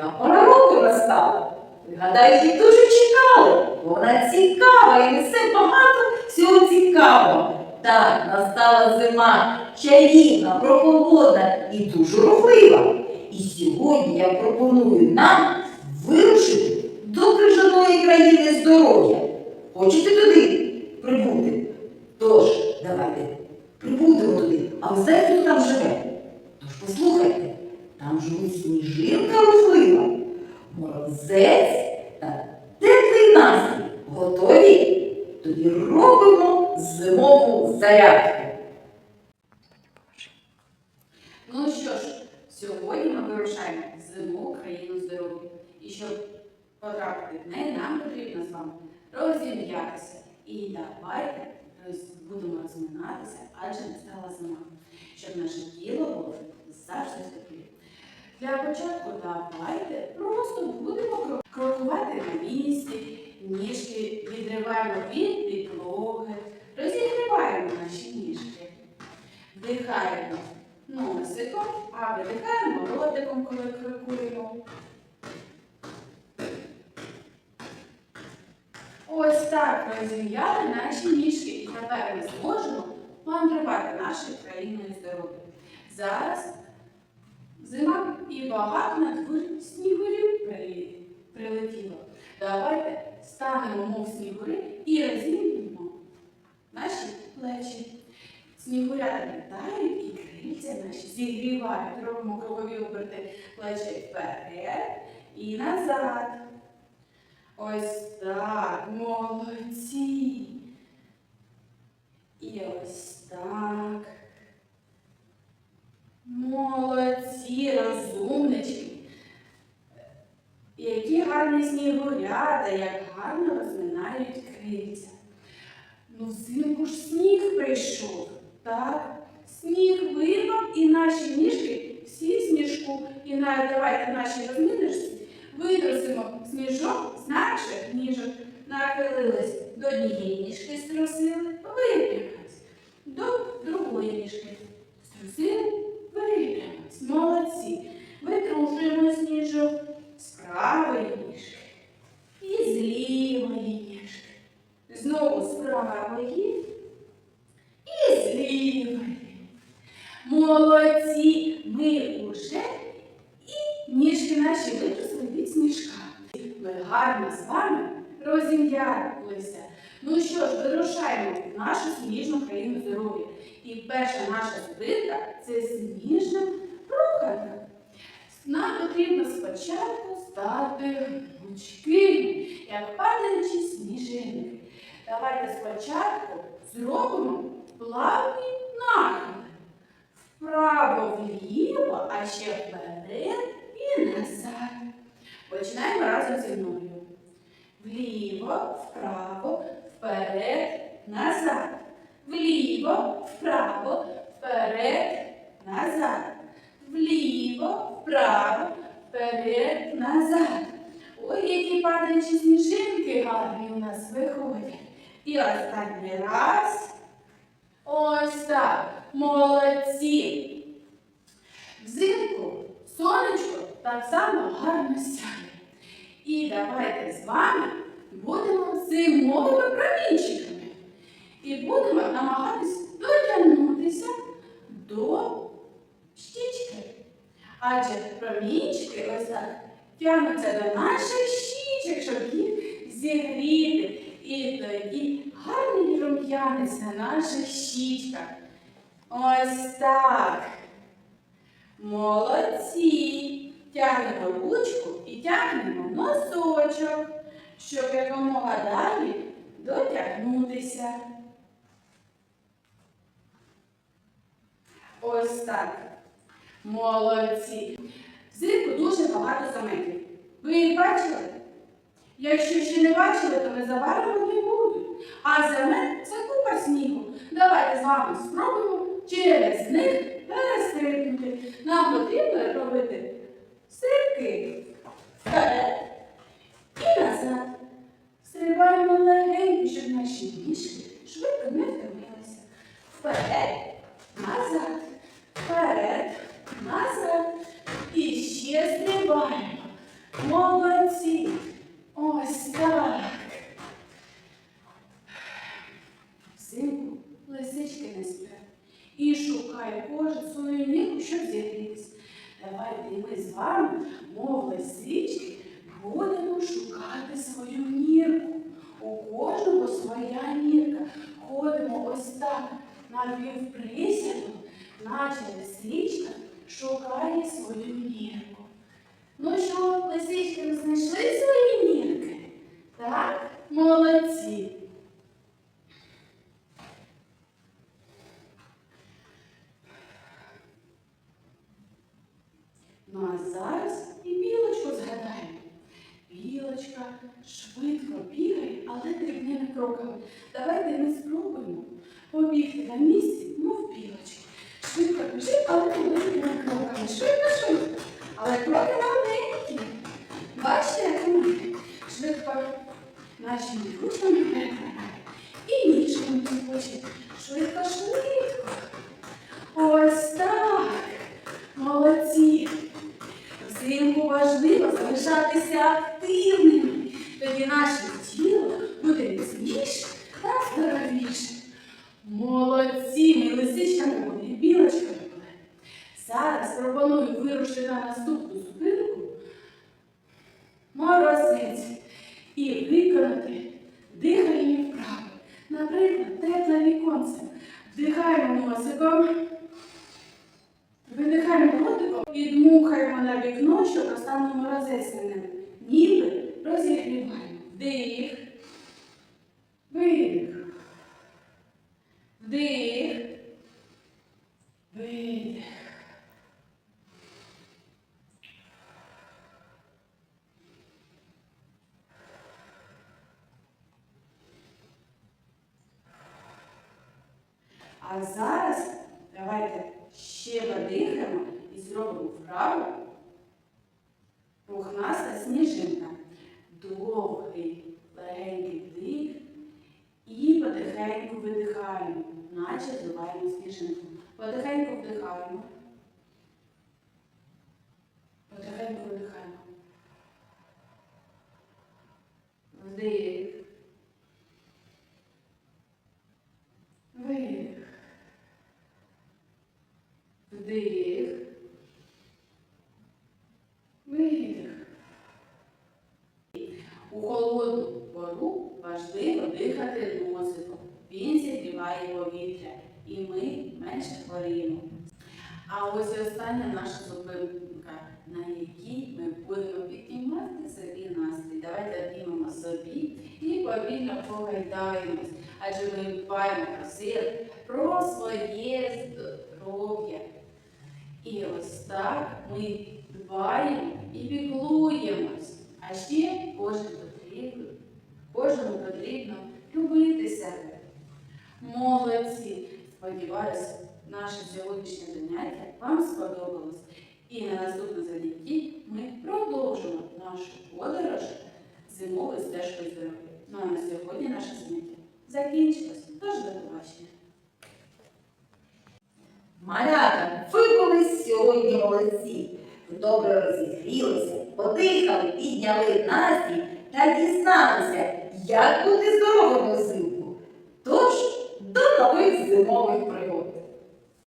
яка пора настала. Гадаю, її дуже чекали, вона цікава і несе багато всього цікавого. Так, настала зима, чарівна, прохолодна і дуже рухлива. І сьогодні я пропоную нам вирушити до крижаної країни здоров'я. Хочете туди прибути? Тож, давайте прибудемо туди. А ви знаєте, хто там живе? Тож послухайте, там живуть сніжинка рухлива, та теплий настрій. Готові? Тоді робимо зимову зарядку. Ну що ж, сьогодні ми вирушаємо в зиму країну здоров'я. І щоб потрапити в неї, нам потрібно з вами розім'ятися. І давайте будемо розминатися, адже настала зима, щоб наше тіло було завжди теплі. Для початку давайте просто будемо крокувати на місці, ніжки відриваємо від підлоги, розігріваємо наші ніжки. Вдихаємо носиком, а видихаємо ротиком, коли крокуємо. Ось так розім'яли наші ніжки, і тепер ми зможемо мандрувати нашою країною здоров'я. Зараз зима і багато на дворі снігурів прилетіло. Давайте станемо, мов снігури, і розім'ємо наші плечі. Снігурята літають і крильця наші зігрівають. Робимо кругові оберти плечей вперед і назад. Ось так, молодці. І ось так. Молодці, розумнички. Які гарні снігурята, як гарно розминають крильця. Ну, взимку ж сніг прийшов, так? Сніг випав і наші ніжки всі сніжку. І навіть давайте наші розміночці видросимо сніжок з наших ніжок. Нахилились до однієї ніжки, струсили, випрямились. До другої ніжки. Струсили, випрямились. Молодці. Витрушуємо сніжок з правої ніжки і з лівої ніжки. Знову з правої і з лівої. Молодці! Ми уже і ніжки наші витрусли від сніжка. Ми гарно з вами розім'ялися. Ну що ж, вирушаємо в нашу сніжну країну здоров'я. І перша наша зупинка це сніжна руханка. Нам потрібно спочатку стати гнучки, як падаючі сніжинки. Давайте спочатку зробимо плавні нахили. Вправо вліво, а ще вперед і назад. Починаємо разом зі мною. Вліво, вправо, вперед, назад. Вліво, вправо, вперед, назад. Вліво, вправо, вперед, назад. Ой, які падаючі сніжинки гарні у нас виходять. І останній раз. Ось так. Молодці. Взимку сонечко так само гарно сяє. І давайте з вами будемо зимовими промінчиками. І будемо намагатись дотягнутися до щічки. Адже промінчики ось так тягнуться до наших щічок, щоб їх зігріти. І тоді гарний рум'янець на наших щічках. Ось так. Молодці. Тягнемо ручку і тягнемо носочок, щоб якомога далі дотягнутися. Ось так. Молодці. Взимку дуже багато заметів. Ви їх бачили? Якщо ще не бачили, то незабаром вони будуть. А замет це купа снігу. Давайте з вами спробуємо через них перестрибнути. Нам потрібно робити стрибки вперед і назад. Стрибаємо легенько, щоб наші ніжки швидко не втомилися. Вперед, назад, вперед, назад. І ще стрибаємо. Взимку лисички не сплять і шукає кожен свою нірку, щоб зігрітись. Давайте і ми з вами, мов лисички, будемо шукати свою нірку. У кожного своя нірка. Ходимо ось так на півприсіду, наче лисичка шукає свою нірку. Ну що, лисички, ви знайшли свої нірки? Так, молодці. Ну а зараз і білочку згадаємо. Білочка швидко бігає, але дрібними кроками. Давайте ми спробуємо побігти на місці, мов білочки. Швидко біжить, але дрібними кроками. Швидко, швидко. Але кроки маленькі. Бачите, як ми швидко нашими ручками на наступну зупинку морозець і виконати дихальні вправи. Наприклад, тепле віконце. Вдихаємо носиком. Видихаємо ротиком і дмухаємо на вікно, щоб розтанув морозець на. Ніби розігріваємо. Вдих. Видих. Вдих. Видих. А зараз давайте ще подихаємо і зробимо вправу. Пухнаста сніжинка. Довгий, легенький вдих і потихеньку видихаємо, наче зливаємо сніжинку. Потихеньку вдихаємо. Потихеньку видихаємо. Вдих. Видих. Вдих. Видих. У холодну пору важливо дихати носиком. Він зігріває повітря, і ми менше хворіємо. А ось і остання наша зупинка, на якій ми будемо піднімати собі настрій. Давайте обіймемо собі і повільно погайдаємось, адже ми дбаємо про сили, про своє здоров'я. І ось так ми дбаємо і піклуємось. А ще кожен потрібно, кожному потрібно любити себе. Молодці! Сподіваюся, наше сьогоднішнє заняття вам сподобалось. І на наступному занятті ми продовжимо нашу подорож зимовою стежкою здоров'я. Ну а на сьогодні наше заняття закінчилось. Тож до побачення. Малята, ви були сьогодні молодці. Добре розігрілися, подихали, підняли настрій та дізналися, як бути здоровим взимку. Тож, до нових зимових